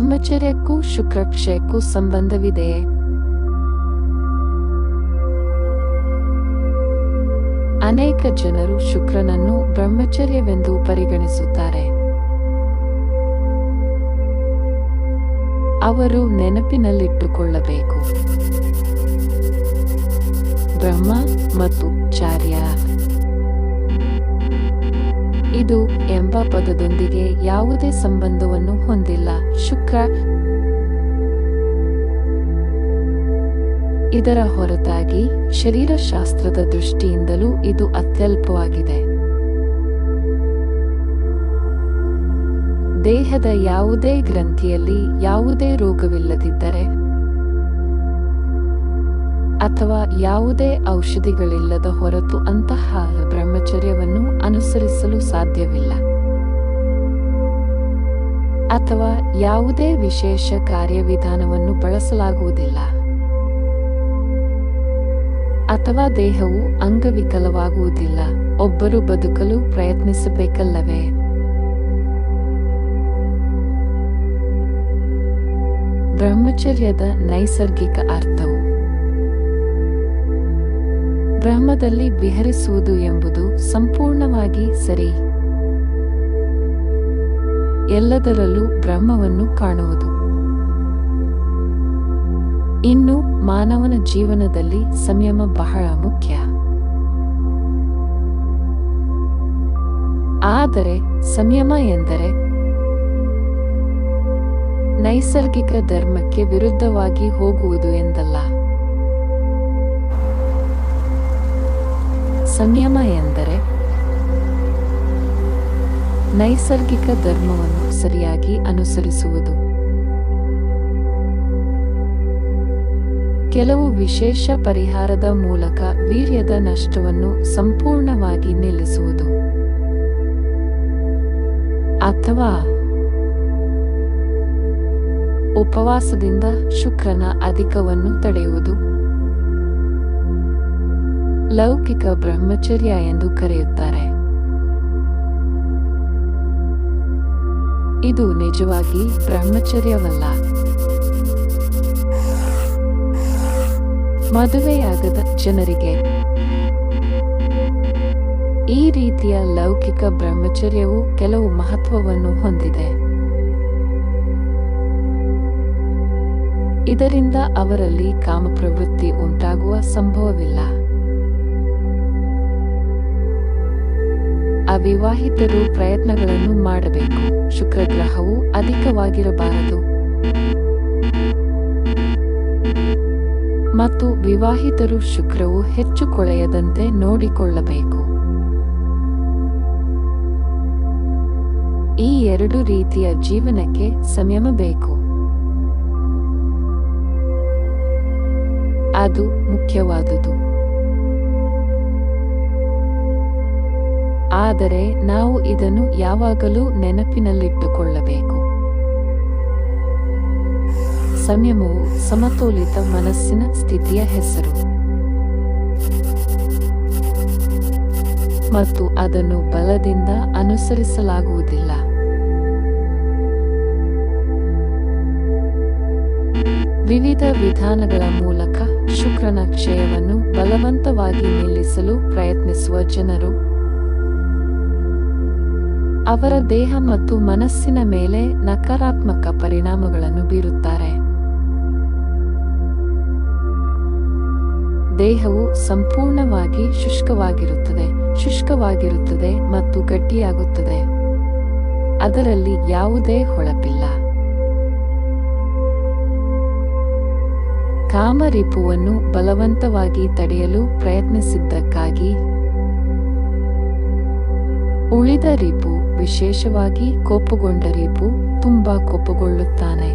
ಬ್ರಹ್ಮಚರ್ಯಕ್ಕೂ ಶುಕ್ರಕ್ಷಯಕ್ಕೂ ಸಂಬಂಧವಿದೆಯೇ ಅನೇಕ ಜನರು ಶುಕ್ರನನ್ನು ಬ್ರಹ್ಮಚರ್ಯವೆಂದು ಪರಿಗಣಿಸುತ್ತಾರೆ. ಅವರು ನೆನಪಿನಲ್ಲಿಟ್ಟುಕೊಳ್ಳಬೇಕು. ಬ್ರಹ್ಮ ಮತ್ತು ಚಾರ್ಯ. ಇದು ಪದದೊಂದಿಗೆ ಯಾವುದೇ ಸಂಬಂಧವನ್ನು ಹೊಂದಿಲ್ಲ. ಶುಕ್ರ. ಇದರ ಹೊರತಾಗಿ ಶರೀರಶಾಸ್ತ್ರದ ದೃಷ್ಟಿಯಿಂದಲೂ ಇದು ಅತ್ಯಲ್ಪವಾಗಿದೆ. ದೇಹದ ಯಾವುದೇ ಗ್ರಂಥಿಯಲ್ಲಿ ಯಾವುದೇ ರೋಗವಿಲ್ಲದಿದ್ದರೆ ಅಥವಾ ಯಾವುದೇ ಔಷಧಿಗಳಿಲ್ಲದ ಹೊರತು ಅಂತಹ ಬ್ರಹ್ಮಚರ್ಯವನ್ನು ಅನುಸರಿಸಲು ಸಾಧ್ಯವಿಲ್ಲ. ಅಥವಾ ಯಾವುದೇ ವಿಶೇಷ ಕಾರ್ಯವಿಧಾನವನ್ನು ಬಳಸಲಾಗುವುದಿಲ್ಲ. ಅಥವಾ ದೇಹವು ಅಂಗವಿಕಲವಾಗುವುದಿಲ್ಲ. ಒಬ್ಬರು ಬದುಕಲು ಪ್ರಯತ್ನಿಸಬೇಕಲ್ಲವೇ? ಬ್ರಹ್ಮಚರ್ಯದ ನೈಸರ್ಗಿಕ ಅರ್ಥವು. ಬ್ರಹ್ಮದಲ್ಲಿ ವಿಹರಿಸುವುದು ಎಂಬುದು ಸಂಪೂರ್ಣವಾಗಿ ಸರಿ. ಎಲ್ಲದರಲ್ಲೂ ಬ್ರಹ್ಮವನ್ನು ಕಾಣುವುದು. ಇನ್ನು ಮಾನವನ ಜೀವನದಲ್ಲಿ ಸಂಯಮ ಬಹಳ ಮುಖ್ಯ. ಆದರೆ ಸಂಯಮ ಎಂದರೆ ನೈಸರ್ಗಿಕ ಧರ್ಮಕ್ಕೆ ವಿರುದ್ಧವಾಗಿ ಹೋಗುವುದು ಎಂದಲ್ಲ. ಸಂಯಮ ಎಂದರೆ ನೈಸರ್ಗಿಕ ಧರ್ಮವನ್ನು ಸರಿಯಾಗಿ ಅನುಸರಿಸುವುದು. ಕೆಲವು ವಿಶೇಷ ಪರಿಹಾರದ ಮೂಲಕ ವೀರ್ಯದ ನಷ್ಟವನ್ನು ಸಂಪೂರ್ಣವಾಗಿ ನಿಲ್ಲಿಸುವುದು. ಅಥವಾ ಉಪವಾಸದಿಂದ ಶುಕ್ರನ ಅಧಿಕವನ್ನು ತಡೆಯುವುದು. ಲೌಕಿಕ ಬ್ರಹ್ಮಚರ್ಯ ಎಂದು ಕರೆಯುತ್ತಾರೆ. ಇದು ನಿಜವಾಗಿ ಬ್ರಹ್ಮಚರ್ಯವಲ್ಲ. ಮದುವೆಯಾಗದ ಜನರಿಗೆ. ಈ ರೀತಿಯ ಲೌಕಿಕ ಬ್ರಹ್ಮಚರ್ಯವು ಕೆಲವು ಮಹತ್ವವನ್ನು ಹೊಂದಿದೆ. ಇದರಿಂದ ಅವರಲ್ಲಿ ಕಾಮಪ್ರವೃತ್ತಿ ಉಂಟಾಗುವ ಸಂಭವವಿಲ್ಲ. ಅವಿವಾಹಿತರು ಪ್ರಯತ್ನಗಳನ್ನು ಮಾಡಬೇಕು. ಶುಕ್ರಗ್ರಹವು ಅಧಿಕವಾಗಿರಬಾರದು. ಮತ್ತು ವಿವಾಹಿತರು ಶುಕ್ರವು ಹೆಚ್ಚು ಕೊಳೆಯದಂತೆ ನೋಡಿಕೊಳ್ಳಬೇಕು. ಈ ಎರಡು ರೀತಿಯ ಜೀವನಕ್ಕೆ ಸಂಯಮ ಬೇಕು ಅದು ಮುಖ್ಯವಾದುದು. ಆದರೆ ನಾವು ಇದನ್ನು ಯಾವಾಗಲೂ ನೆನಪಿನಲ್ಲಿಟ್ಟುಕೊಳ್ಳಬೇಕು. ಸಂಯಮವು ಸಮತೋಲಿತ ಮನಸ್ಸಿನ ಸ್ಥಿತಿಯ ಹೆಸರು. ಮತ್ತು ಅದನ್ನು ಬಲದಿಂದ ಅನುಸರಿಸಲಾಗುವುದಿಲ್ಲ. ವಿವಿಧ ವಿಧಾನಗಳ ಮೂಲಕ ಶುಕ್ರನ ಕ್ಷಯವನ್ನು ಬಲವಂತವಾಗಿ ನಿಲ್ಲಿಸಲು ಪ್ರಯತ್ನಿಸುವ ಜನರು ಅವರ ದೇಹ ಮತ್ತು ಮನಸ್ಸಿನ ಮೇಲೆ ನಕಾರಾತ್ಮಕ ಪರಿಣಾಮಗಳನ್ನು ಬೀರುತ್ತಾರೆ. ದೇಹವು ಸಂಪೂರ್ಣವಾಗಿ ಶುಷ್ಕವಾಗಿರುತ್ತದೆ ಶುಷ್ಕವಾಗಿರುತ್ತದೆ ಮತ್ತು ಗಟ್ಟಿಯಾಗುತ್ತದೆ. ಅದರಲ್ಲಿ ಯಾವುದೇ ಹೊಳಪಿಲ್ಲ. ಕಾಮರಿಪುವನ್ನು ಬಲವಂತವಾಗಿ ತಡೆಯಲು ಪ್ರಯತ್ನಿಸಿದ್ದಕ್ಕಾಗಿ ಉಳಿದ ರಿಪು ವಿಶೇಷವಾಗಿ ಕೋಪಗೊಂಡ ರೇಪು ತುಂಬಾ ಕೋಪಗೊಳ್ಳುತ್ತಾನೆ.